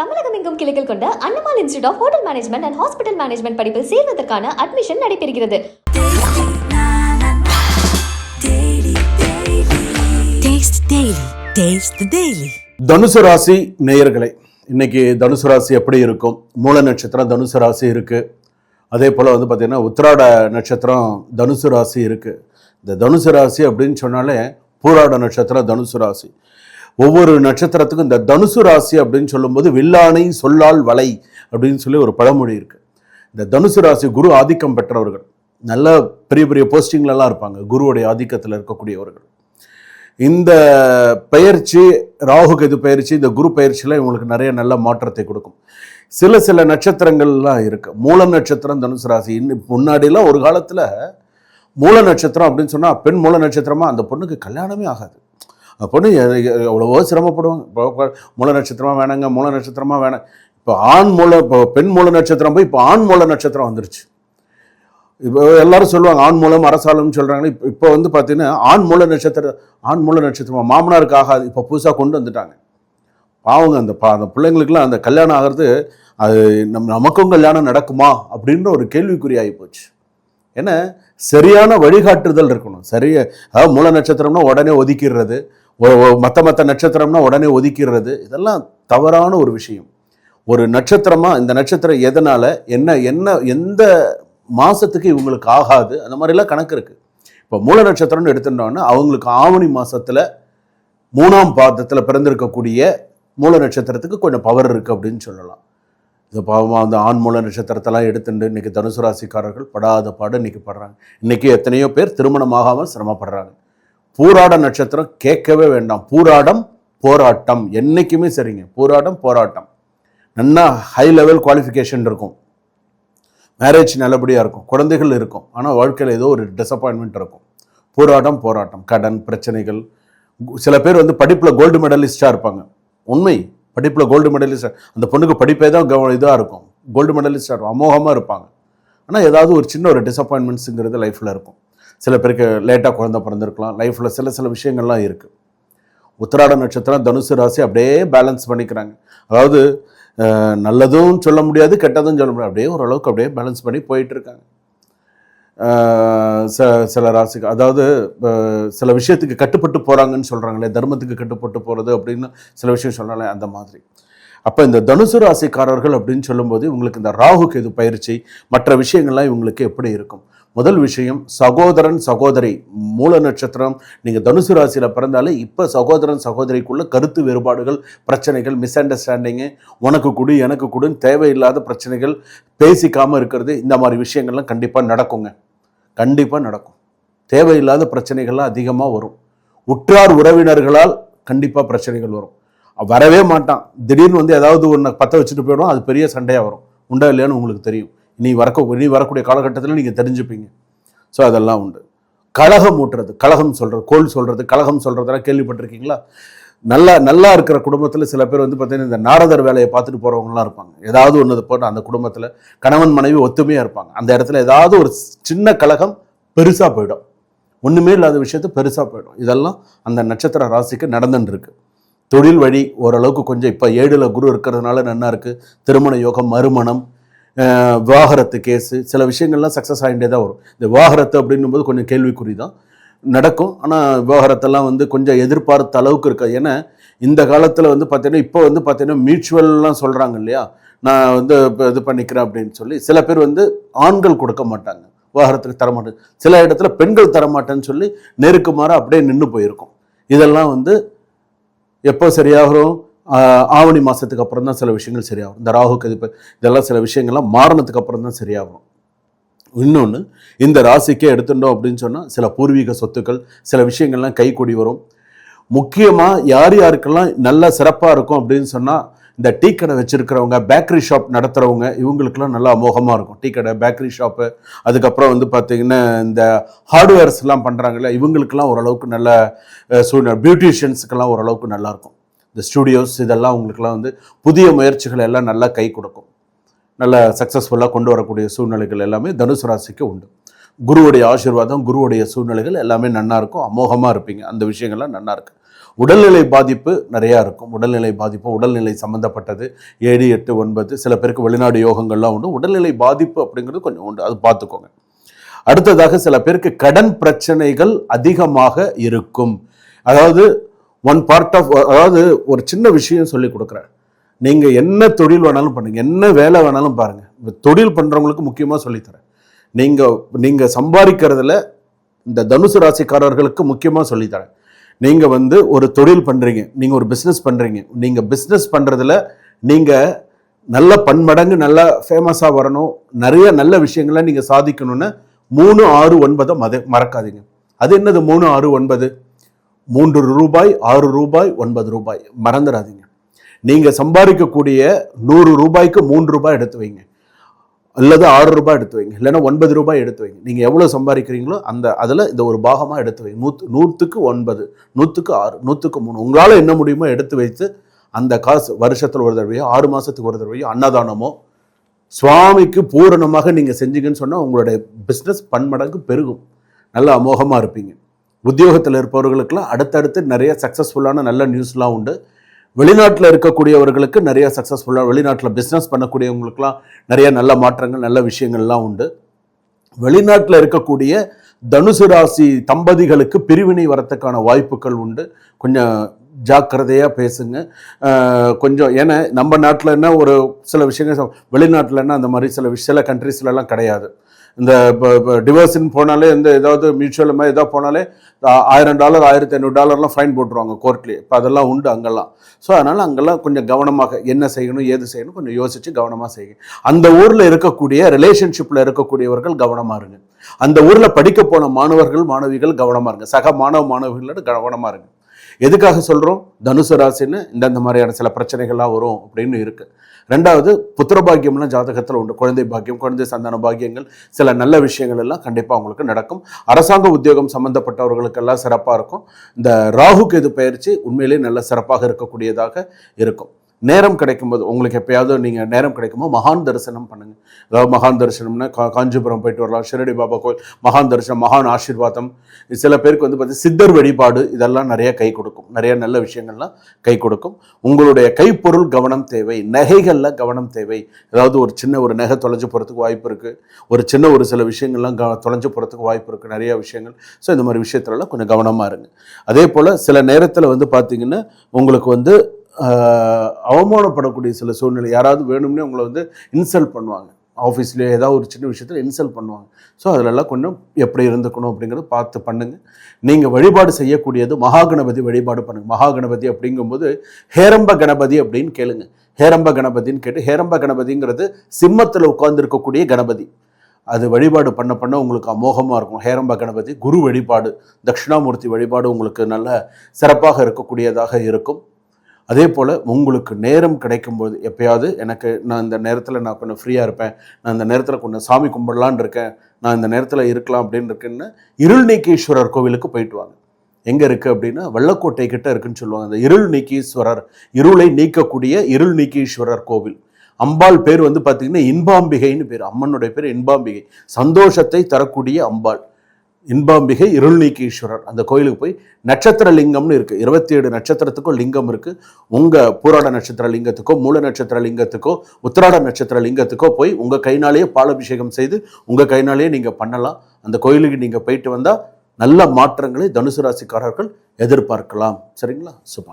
தமிழகம் எங்கும் கிளைகள் கொண்ட Annamal institute of hotel management and hospital management படிப்பில் சேர்வதற்கான அட்மிஷன் நடைபெறுகிறது Taste Daily. Taste the Daily. தனுசு ராசி நேயர்களே இன்னைக்கு தனுசு ராசி எப்படி இருக்கும் மூல நட்சத்திரம் தனுசு ராசி இருக்கு அதே போல் வந்து பார்த்தீங்கன்னா உத்திராட நட்சத்திரம் தனுசு ராசி இருக்கு இந்த தனுசு ராசி அப்படின்னு சொன்னாலே பூராட நட்சத்திரம் தனுசு ராசி ஒவ்வொரு நட்சத்திரத்துக்கும் இந்த தனுசு ராசி அப்படின்னு சொல்லும்போது வில்லானை சொல்லால் வலை அப்படின்னு சொல்லி ஒரு பழமொழி இருக்குது இந்த தனுசு ராசி குரு ஆதிக்கம் பெற்றவர்கள். நல்ல பெரிய பெரிய போஸ்டிங்லலாம் இருப்பாங்க. குருவுடைய ஆதிக்கத்தில் இருக்கக்கூடியவர்கள். இந்த பயிற்சி ராகு கெது பயிற்சி இந்த குரு பயிற்சியில் இவங்களுக்கு நிறைய நல்ல மாற்றத்தை கொடுக்கும். சில சில நட்சத்திரங்கள்லாம் இருக்குது மூல நட்சத்திரம் தனுசு ராசி. இன்னும் முன்னாடிலாம் ஒரு காலத்தில் மூல நட்சத்திரம் அப்படின்னு சொன்னால் பெண் மூல நட்சத்திரமா அந்த பொண்ணுக்கு கல்யாணமே ஆகாது. பொண்ணு எவ்வளவோ சிரமப்படுவாங்க. இப்போ மூல நட்சத்திரமா வேணாங்க மூல நட்சத்திரமா வேணாம் இப்போ ஆண் மூல இப்போ பெண் மூல நட்சத்திரம் போய் இப்போ ஆண் மூல நட்சத்திரம் வந்துருச்சு. இப்போ எல்லாரும் சொல்லுவாங்க ஆண் மூலம் அரசாலம்னு சொல்கிறாங்க இப்போ இப்போ வந்து பார்த்தீங்கன்னா ஆண் மூல நட்சத்திரம் ஆண் மூல நட்சத்திரம் மாமனாருக்கு ஆகாது இப்போ புதுசாக கொண்டு வந்துட்டாங்க. பாவங்க அந்த பா அந்த பிள்ளைங்களுக்குலாம் அந்த கல்யாணம் ஆகிறது அது நம் நமக்கும் கல்யாணம் நடக்குமா அப்படின்ற ஒரு கேள்விக்குறி ஆகி போச்சு. ஏன்னா சரியான வழிகாட்டுதல் இருக்கணும். சரியா அதாவது மூல நட்சத்திரம்னா உடனே ஒதுக்கிடுறது மற்ற மற்ற நட்சத்திரம்னா உடனே ஒதுக்கிடுறது. இதெல்லாம் தவறான ஒரு விஷயம். ஒரு நட்சத்திரமா இந்த நட்சத்திரம் எதனால என்ன என்ன எந்த மாசத்துக்கு இவங்களுக்கு ஆகாது அந்த மாதிரிலாம் கணக்கு இருக்கு. இப்போ மூல நட்சத்திரம்னு எடுத்துட்டோம்னா அவங்களுக்கு ஆவணி மாசத்துல மூணாம் பாதத்தில் பிறந்திருக்கக்கூடிய மூல நட்சத்திரத்துக்கு கொஞ்சம் பவர் இருக்கு அப்படின்னு சொல்லலாம். இது பாவமாக அந்த ஆண் மூல நட்சத்திரத்தெல்லாம் எடுத்துட்டு இன்னைக்கு தனுசு ராசிக்காரர்கள் படாத பாடு இன்னைக்கு படுறாங்க. இன்னைக்கு எத்தனையோ பேர் திருமணமாகாமல் சிரமப்படுறாங்க. பூராட நட்சத்திரம் கேட்கவே வேண்டாம். பூராடம் போராட்டம். என்றைக்குமே சரிங்க. பூராடம் போராட்டம். நல்லா ஹை லெவல் குவாலிஃபிகேஷன் இருக்கும். மேரேஜ் நல்லபடியாக இருக்கும். குழந்தைகள் இருக்கும். ஆனால் வாழ்க்கையில் ஏதோ ஒரு டிசப்பாயின்மெண்ட் இருக்கும். போராட்டம் போராட்டம். கடன் பிரச்சனைகள். கு- சில பேர் வந்து படிப்பில் கோல்டு மெடலிஸ்டாக இருப்பாங்க. உண்மை. படிப்பில் கோல்டு மெடலிஸ்டாக அந்த பொண்ணுக்கு படிப்பே தான் இதாக இருக்கும். கோல்டு மெடலிஸ்டாக இருக்கும். அமோகமாக இருப்பாங்க. ஆனால் ஏதாவது ஒரு சின்ன ஒரு டிசப்பாயின்மெண்ட்ஸுங்கிறது லைஃப்பில் இருக்கும். சில பேருக்கு லேட்டாக குழந்த பிறந்திருக்கலாம். லைஃப்பில் சில சில விஷயங்கள்லாம் இருக்குது உத்திராட நட்சத்திரம் தனுசு ராசி அப்படியே பேலன்ஸ் பண்ணிக்கிறாங்க. அதாவது நல்லதும் சொல்ல முடியாது கெட்டதும் சொல்ல முடியாது. அப்படியே ஓரளவுக்கு அப்படியே பேலன்ஸ் பண்ணி போயிட்டுருக்காங்க. ச- சில ராசிக்கு அதாவது சில விஷயத்துக்கு கட்டுப்பட்டு போகிறாங்கன்னு சொல்கிறாங்களே தர்மத்துக்கு கட்டுப்பட்டு போகிறது அப்படின்னு சில விஷயம் சொன்னாலே அந்த மாதிரி. அப்போ இந்த தனுசு ராசிக்காரர்கள் அப்படின்னு சொல்லும்போது இவங்களுக்கு இந்த ராகு கேது பயிற்சி மற்ற விஷயங்கள்லாம் இவங்களுக்கு எப்படி இருக்கும்? முதல் விஷயம் சகோதரன் சகோதரி மூல நட்சத்திரம். நீங்கள் தனுசு ராசியில் பிறந்தாலே இப்போ சகோதரன் சகோதரிக்குள்ள கருத்து வேறுபாடுகள் பிரச்சனைகள் மிஸ் அண்டர்ஸ்டாண்டிங்கு உனக்கு கொடு எனக்கு கொடுன்னு தேவையில்லாத பிரச்சனைகள் பேசிக்காமல் இருக்கிறது இந்த மாதிரி விஷயங்கள்லாம் கண்டிப்பாக நடக்குங்க. கண்டிப்பாக நடக்கும். தேவையில்லாத பிரச்சனைகள்லாம் அதிகமாக வரும். உற்றார் உறவினர்களால் கண்டிப்பாக பிரச்சனைகள் வரும். வரவே மாட்டான். திடீர்னு வந்து ஏதாவது ஒன்று பற்ற வச்சுட்டு போயிடும். அது பெரிய சண்டையாக வரும். உண்டா இல்லையான்னு உங்களுக்கு தெரியும். இனி வரக்க நீ வரக்கூடிய காலகட்டத்தில் நீங்கள் தெரிஞ்சுப்பீங்க. ஸோ அதெல்லாம் உண்டு. கழகம் ஊட்டுறது கழகம் சொல்கிறது கோல் சொல்கிறது கழகம் சொல்கிறதெல்லாம் கேள்விப்பட்டிருக்கீங்களா? நல்லா நல்லா இருக்கிற குடும்பத்தில் சில பேர் வந்து பார்த்தீங்கன்னா இந்த நாரதர் வேலையை பார்த்துட்டு போகிறவங்களாம் இருப்பாங்க. ஏதாவது ஒன்று போட்டு அந்த குடும்பத்தில் கணவன் மனைவி ஒத்துமையாக இருப்பாங்க. அந்த இடத்துல ஏதாவது ஒரு சின்ன கழகம் பெருசாக போயிடும். ஒன்றுமே இல்லாத விஷயத்த பெருசாக போயிடும். இதெல்லாம் அந்த நட்சத்திர ராசிக்கு நடந்துன்னு இருக்குது தொழில் வழி ஓரளவுக்கு கொஞ்சம் இப்போ ஏழில் குரு இருக்கிறதுனால நன்னா இருக்குது திருமண யோகம் மறுமணம் விவாகரத்து கேஸு சில விஷயங்கள்லாம் சக்ஸஸ் ஆகிட்டே தான் வரும். இந்த விவாகரத்து அப்படின்னும் போது கொஞ்சம் கேள்விக்குறி தான். நடக்கும். ஆனால் விவாகரத்தெல்லாம் வந்து கொஞ்சம் எதிர்பார்த்த அளவுக்கு இருக்காது. ஏன்னா இந்த காலத்தில் வந்து பார்த்தீங்கன்னா இப்போ வந்து பார்த்தீங்கன்னா மியூச்சுவல்லாம் சொல்கிறாங்க இல்லையா? நான் வந்து இப்போ இது பண்ணிக்கிறேன் அப்படின்னு சொல்லி சில பேர் வந்து ஆண்கள் கொடுக்க மாட்டாங்க. விவாகரத்துக்கு தரமாட்டேன் சில இடத்துல பெண்கள் தரமாட்டேன்னு சொல்லி நெருக்குமாற அப்படியே நின்று போயிருக்கும். இதெல்லாம் வந்து எப்போ சரியாகும் ஆவணி மாதத்துக்கு அப்புறம் தான் சில விஷயங்கள் சரியாகும். இந்த ராகு கதிப்பு இதெல்லாம் சில விஷயங்கள்லாம் மாறினதுக்கு அப்புறம் தான் சரியாகும். இன்னொன்று இந்த ராசிக்கே எடுத்துட்டோம் அப்படின்னு சொன்னால் சில பூர்வீக சொத்துக்கள் சில விஷயங்கள்லாம் கைக்கூடி வரும். முக்கியமாக யார் யாருக்கெல்லாம் நல்ல சிறப்பாக இருக்கும் அப்படின்னு சொன்னால் இந்த டீ கடை வச்சுருக்கிறவங்க பேக்கரி ஷாப் நடத்துகிறவங்க இவங்களுக்கெல்லாம் நல்லா அமோகமாக இருக்கும். டீ கடை பேக்கரி ஷாப்பு அதுக்கப்புறம் வந்து பார்த்திங்கன்னா இந்த ஹார்ட்வேர்ஸ்லாம் பண்ணுறாங்கல்ல இவங்களுக்கெல்லாம் ஓரளவுக்கு நல்ல சூழ்நிலை பியூட்டிஷியன்ஸுக்கெல்லாம் ஓரளவுக்கு நல்லாயிருக்கும். இந்த ஸ்டூடியோஸ் இதெல்லாம் உங்களுக்குலாம் வந்து புதிய முயற்சிகளை எல்லாம் நல்லா கை கொடுக்கும். நல்ல சக்ஸஸ்ஃபுல்லாக கொண்டு வரக்கூடிய சூழ்நிலைகள் எல்லாமே தனுசு ராசிக்கு உண்டு. குருவுடைய ஆசீர்வாதம் குருவுடைய சூழ்நிலைகள் எல்லாமே நன்னா இருக்கும் அமோகமாக இருப்பீங்க. அந்த விஷயங்கள்லாம் நன்னா உடல்நிலை பாதிப்பு நிறையா இருக்கும். உடல்நிலை பாதிப்பு உடல்நிலை சம்மந்தப்பட்டது ஏழு எட்டு ஒன்பது சில பேருக்கு வெளிநாடு யோகங்கள்லாம் உண்டு. உடல்நிலை பாதிப்பு அப்படிங்கிறது கொஞ்சம் உண்டு. அது பார்த்துக்கோங்க. அடுத்ததாக சில பேருக்கு கடன் பிரச்சனைகள் அதிகமாக இருக்கும். அதாவது ஒன் பார்ட் ஆஃப் அதாவது ஒரு சின்ன விஷயம் சொல்லி கொடுக்குறேன். நீங்கள் என்ன தொழில் வேணாலும் பண்ணுங்கள் என்ன வேலை வேணாலும் பாருங்கள் தொழில் பண்ணுறவங்களுக்கு முக்கியமாக சொல்லித்தரேன். நீங்கள் நீங்கள் சம்பாதிக்கிறதுல இந்த தனுசு ராசிக்காரர்களுக்கு முக்கியமாக சொல்லித்தரேன். நீங்கள் வந்து ஒரு தொழில் பண்ணுறீங்க நீங்கள் ஒரு பிஸ்னஸ் பண்ணுறீங்க நீங்கள் பிஸ்னஸ் பண்ணுறதுல நீங்கள் நல்ல பன்மடங்கு நல்லா ஃபேமஸாக வரணும். நிறைய நல்ல விஷயங்களை நீங்கள் சாதிக்கணும்னு மூணு ஆறு ஒன்பதை மத மறக்காதீங்க. அது என்னது மூணு ஆறு ஒன்பது? மூன்று ரூபாய் ஆறு ரூபாய் ஒன்பது ரூபாய். மறந்துடாதீங்க. நீங்கள் சம்பாதிக்கக்கூடிய நூறு ரூபாய்க்கு மூன்று ரூபாய் எடுத்து வைங்க. அல்லது ஆறு ரூபாய் எடுத்து வைங்க. இல்லைன்னா ஒன்பது ரூபாய் எடுத்து வைங்க. நீங்கள் எவ்வளோ சம்பாதிக்கிறீங்களோ அந்த அதில் இந்த ஒரு பாகமாக எடுத்து வைங்க. நூற்று நூற்றுக்கு ஒன்பது நூற்றுக்கு ஆறு நூற்றுக்கு மூணு. உங்களால் என்ன முடியுமோ எடுத்து வைத்து அந்த காசு வருஷத்தில் ஒரு தடவையோ ஆறு மாதத்துக்கு ஒரு தடவையோ அன்னதானமோ சுவாமிக்கு பூரணமாக நீங்கள் செஞ்சீங்கன்னு சொன்னால் உங்களுடைய பிஸ்னஸ் பன்மடங்கு பெருகும். நல்லா அமோகமாக இருப்பீங்க. உத்தியோகத்தில் இருப்பவர்களுக்கெல்லாம் அடுத்தடுத்து நிறைய சக்ஸஸ்ஃபுல்லான நல்ல நியூஸ்லாம் உண்டு. வெளிநாட்டில் இருக்கக்கூடியவர்களுக்கு நிறைய சக்ஸஸ்ஃபுல்லாக வெளிநாட்டில் பிஸ்னஸ் பண்ணக்கூடியவங்களுக்கெல்லாம் நிறைய நல்ல மாற்றங்கள் நல்ல விஷயங்கள்லாம் உண்டு. வெளிநாட்டில் இருக்கக்கூடிய தனுசு ராசி தம்பதிகளுக்கு பிரிவினை வரத்துக்கான வாய்ப்புகள் உண்டு. கொஞ்சம் ஜாக்கிரதையாக பேசுங்க. கொஞ்சம் ஏன்னா நம்ம நாட்டில் என்ன ஒரு சில விஷயங்கள் வெளிநாட்டில் என்ன அந்த மாதிரி சில சில கண்ட்ரீஸ்லலாம் கிடையாது. இந்த டிவோர்ஸ்ன்னு போனாலே இந்த ஏதாவது மியூச்சுவல் மாதிரி ஏதாவது போனாலே ஆயிரம் டாலர் ஆயிரத்தி ஐநூறு டாலர்லாம் ஃபைன் போட்டுருவாங்க கோர்ட்லேயே இப்போ அதெல்லாம் உண்டு அங்கெல்லாம். ஸோ அதனால் அங்கெல்லாம் கொஞ்சம் கவனமாக என்ன செய்யணும் ஏது செய்யணும் கொஞ்சம் யோசித்து கவனமாக செய்யுங்க. அந்த ஊரில் இருக்கக்கூடிய ரிலேஷன்ஷிப்பில் இருக்கக்கூடியவர்கள் கவனமாக இருங்க. அந்த ஊரில் படிக்க போன மாணவர்கள் மாணவிகள் கவனமாக இருங்க. சக மாணவ மாணவிகளோட கவனமாக இருங்க. எதுக்காக சொல்கிறோம் தனுசு ராசின்னு இந்தந்த மாதிரியான சில பிரச்சனைகள்லாம் வரும் அப்படின்னு இருக்குது ரெண்டாவது புத்திர பாக்கியம்லாம் ஜாதகத்தில் உண்டு. குழந்தை பாக்கியம் குழந்தை சந்தான பாக்கியங்கள் சில நல்ல விஷயங்கள் எல்லாம் கண்டிப்பாக அவங்களுக்கு நடக்கும். அரசாங்க உத்தியோகம் சம்பந்தப்பட்டவர்களுக்கெல்லாம் சிறப்பாக இருக்கும். இந்த ராகு கேது பயிற்சி? உண்மையிலேயே நல்ல சிறப்பாக இருக்கக்கூடியதாக இருக்கும். நேரம் கிடைக்கும்போது உங்களுக்கு எப்பயாவது நீங்கள் நேரம் கிடைக்கும்போது மகான் தரிசனம் பண்ணுங்க. அதாவது மகான் தரிசனம்னா கா காஞ்சிபுரம் போயிட்டு வரலாம் ஷிரடி பாபா கோயில் மகான் தரிசனம் மகான் ஆசீர்வாதம். சில பேருக்கு வந்து பார்த்தீங்கன்னா சித்தர் வழிபாடு இதெல்லாம் நிறைய கை கொடுக்கும். நிறைய நல்ல விஷயங்கள்லாம் கை கொடுக்கும். உங்களுடைய கைப்பொருள் கவனம் தேவை நகைகளில் கவனம் தேவை. ஏதாவது ஒரு சின்ன ஒரு நகை தொலைஞ்சு போகிறதுக்கு வாய்ப்பு இருக்குது ஒரு சின்ன ஒரு சில விஷயங்கள்லாம் க தொலைஞ்சு போகிறதுக்கு வாய்ப்பு இருக்குது நிறைய விஷயங்கள். ஸோ இந்த மாதிரி விஷயத்துலலாம் கொஞ்சம் கவனமாக இருங்க. அதே போல் சில நேரத்தில் வந்து பார்த்தீங்கன்னா உங்களுக்கு வந்து அவமானப்படக்கூடிய சில சூழ்நிலை. யாராவது வேணும்னே உங்களை வந்து இன்சல்ட் பண்ணுவாங்க. ஆஃபீஸ்லேயே ஏதாவது ஒரு சின்ன விஷயத்தில் இன்சல்ட் பண்ணுவாங்க. ஸோ அதிலெல்லாம் கொஞ்சம் எப்படி இருந்துக்கணும் அப்படிங்கிறத பார்த்து பண்ணுங்கள் நீங்கள் வழிபாடு செய்யக்கூடியது மகா கணபதி வழிபாடு பண்ணுங்கள் மகா கணபதி அப்படிங்கும்போது ஹேரம்ப கணபதி அப்படின்னு கேளுங்க. ஹேரம்ப கணபதின்னு கேட்டு ஹேரம்ப கணபதிங்கிறது சிம்மத்தில் உட்கார்ந்துருக்கக்கூடிய கணபதி. அது வழிபாடு பண்ண பண்ண உங்களுக்கு அமோகமாக இருக்கும். ஹேரம்ப கணபதி குரு வழிபாடு தட்சிணாமூர்த்தி வழிபாடு உங்களுக்கு நல்ல சிறப்பாக இருக்கக்கூடியதாக இருக்கும். அதே போல் உங்களுக்கு நேரம் கிடைக்கும்போது எப்பயாவது எனக்கு நான் இந்த நேரத்தில் நான் கொஞ்சம் ஃப்ரீயாக இருப்பேன். நான் இந்த நேரத்தில் கொஞ்சம் சாமி கும்பிடலான்னு இருக்கேன். நான் இந்த நேரத்தில் இருக்கலாம் அப்படின்னு இருக்கேன்னு இருள் நீக்கீஸ்வரர் கோவிலுக்கு போயிட்டு வாங்க. எங்கே இருக்குது அப்படின்னா வெள்ளக்கோட்டை கிட்ட இருக்குன்னு சொல்லுவாங்க. அந்த இருள் நீக்கீஸ்வரர் இருளை நீக்கக்கூடிய இருள் நீக்கீஸ்வரர் கோவில். அம்பாள் பேர் வந்து பார்த்திங்கன்னா இன்பாம்பிகைன்னு பேர். அம்மனுடைய பேர் இன்பாம்பிகை. சந்தோஷத்தை தரக்கூடிய அம்பாள். இன்பாம்பிகை இருள்நீக்கீஸ்வரர். அந்த கோயிலுக்கு போய் நட்சத்திர லிங்கம்னு இருக்கு. இருபத்தி ஏழு நட்சத்திரத்துக்கும் லிங்கம் இருக்கு. உங்க பூராட நட்சத்திர லிங்கத்துக்கோ மூல நட்சத்திர லிங்கத்துக்கோ உத்திராட நட்சத்திர லிங்கத்துக்கோ போய் உங்க கைனாலேயே பாலபிஷேகம் செய்து உங்க கைனாலேயே நீங்க பண்ணலாம். அந்த கோயிலுக்கு நீங்க போயிட்டு வந்தா நல்ல மாற்றங்களை தனுசு ராசிக்காரர்கள் எதிர்பார்க்கலாம். சரிங்களா? சுபா